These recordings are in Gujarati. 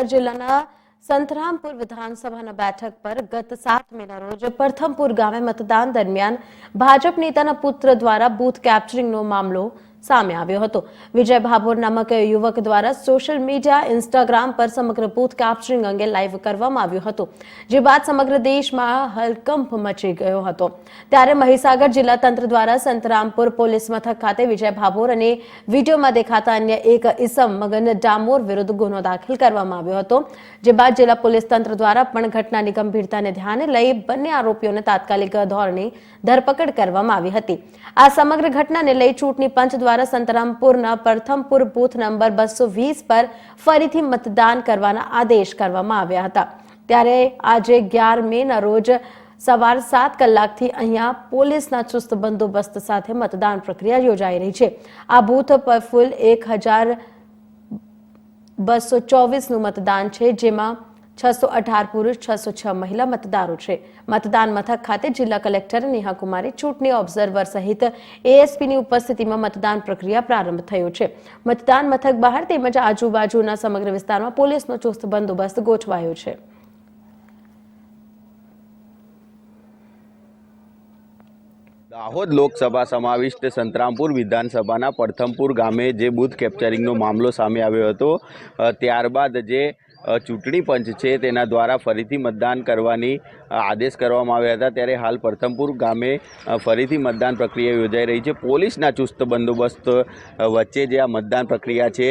મહીસાગર જિલ્લાના સંતરામપુર વિધાનસભાના બેઠક પર ગત સાત મેના રોજ પ્રથમપુર ગામે મતદાન દરમિયાન ભાજપ નેતાના પુત્ર દ્વારા બૂથ કેપ્ચરિંગનો મામલો સામે આવ્યો હતો. વિજય ભાભોર નામક યુવક દ્વારા સોશિયલ મીડિયા, ઇન્સ્ટાગ્રામ પર સમગ્ર બૂથ કેપ્ચરિંગ અંગે લાઈવ કરવામાં આવ્યું હતું, જે બાદ સમગ્ર દેશમાં હલકંપ મચી ગયો હતો. ત્યારે મહીસાગર જિલ્લા તંત્ર દ્વારા સંતરામપુર પોલીસ મથક ખાતે વિજય ભાભોર અને વિડીયોમાં દેખાતા અન્ય એક ઇસમ મગન ડામોર વિરુદ્ધ ગુનો દાખલ કરવામાં આવ્યો હતો, જે બાદ જિલ્લા પોલીસ તંત્ર દ્વારા પણ ઘટનાની ગંભીરતાને ધ્યાને લઈ બંને આરોપીઓને તાત્કાલિક ધોરણે ધરપકડ કરવામાં આવી હતી. આ સમગ્ર ઘટનાને લઈ ચૂંટણી પંચ દ્વારા સંતરામપુરના પ્રથમપુર બૂથ નંબર બસો વીસ પર ફરીથી મતદાન કરવાના આદેશ કરવામાં આવ્યા હતા. ત્યારે આજે અગિયાર મે ના રોજ સવાર સાત કલાકથી અહીંયા પોલીસના ચુસ્ત બંદોબસ્ત સાથે મતદાન પ્રક્રિયા યોજાઈ રહી છે. આ બૂથ પર ફૂલ એક હજાર બસો ચોવીસનું મતદાન છે, જેમાં છસો અઢાર પુરુષ, છસો છ મહિલા મતદારો છે. મતદાન મથક ખાતે જિલ્લા કલેક્ટર નેહા કુમારી ચૂંટણી ઓબ્ઝર્વર સહિત એએસપીની ઉપસ્થિતિમાં મતદાન પ્રક્રિયા પ્રારંભ થયો છે. મતદાન મથક બહાર તેમજ આજુબાજુના સમગ્ર વિસ્તારમાં પોલીસનો ચુસ્ત બંદોબસ્ત ગોઠવાયો છે. દાહોદ લોકસભા સમાવિષ્ટ સંતરામપુર વિધાનસભાના પ્રથમપુર ગામે જે બૂથ કેપ્ચરિંગનો મામલો સામે આવ્યો હતો ત્યારબાદ જે ચૂંટણી પંચ છે તેના દ્વારા ફરીથી મતદાન કરવાની આદેશ કરવામાં આવ્યા હતા. ત્યારે હાલ પ્રથમપુર ગામે ફરીથી મતદાન પ્રક્રિયા યોજાઈ રહી છે. પોલીસના ચુસ્ત બંદોબસ્ત વચ્ચે જે આ મતદાન પ્રક્રિયા છે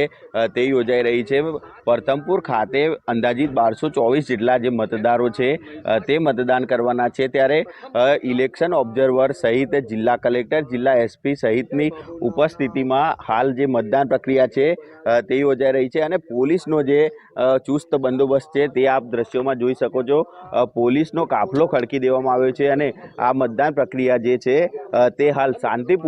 તે યોજાઈ રહી છે. પ્રથમપુર ખાતે અંદાજિત બારસો ચોવીસ જેટલા જે મતદારો છે તે મતદાન કરવાના છે. ત્યારે ઇલેક્શન ઓબ્ઝર્વર સહિત જિલ્લા કલેક્ટર જિલ્લા એસપી સહિતની ઉપસ્થિતિમાં હાલ જે મતદાન પ્રક્રિયા છે તે યોજાઈ રહી છે. અને પોલીસનો જે અ, ચુસ્ત બંદોબસ્ત છે તે આપ દ્રશ્યોમાં જોઈ શકો છો. પોલીસનો કાફલો ખડકી દેવામાં આવ્યો છે અને આ મતદાન પ્રક્રિયા જે છે તે હાલ શાંતિપૂર્ણ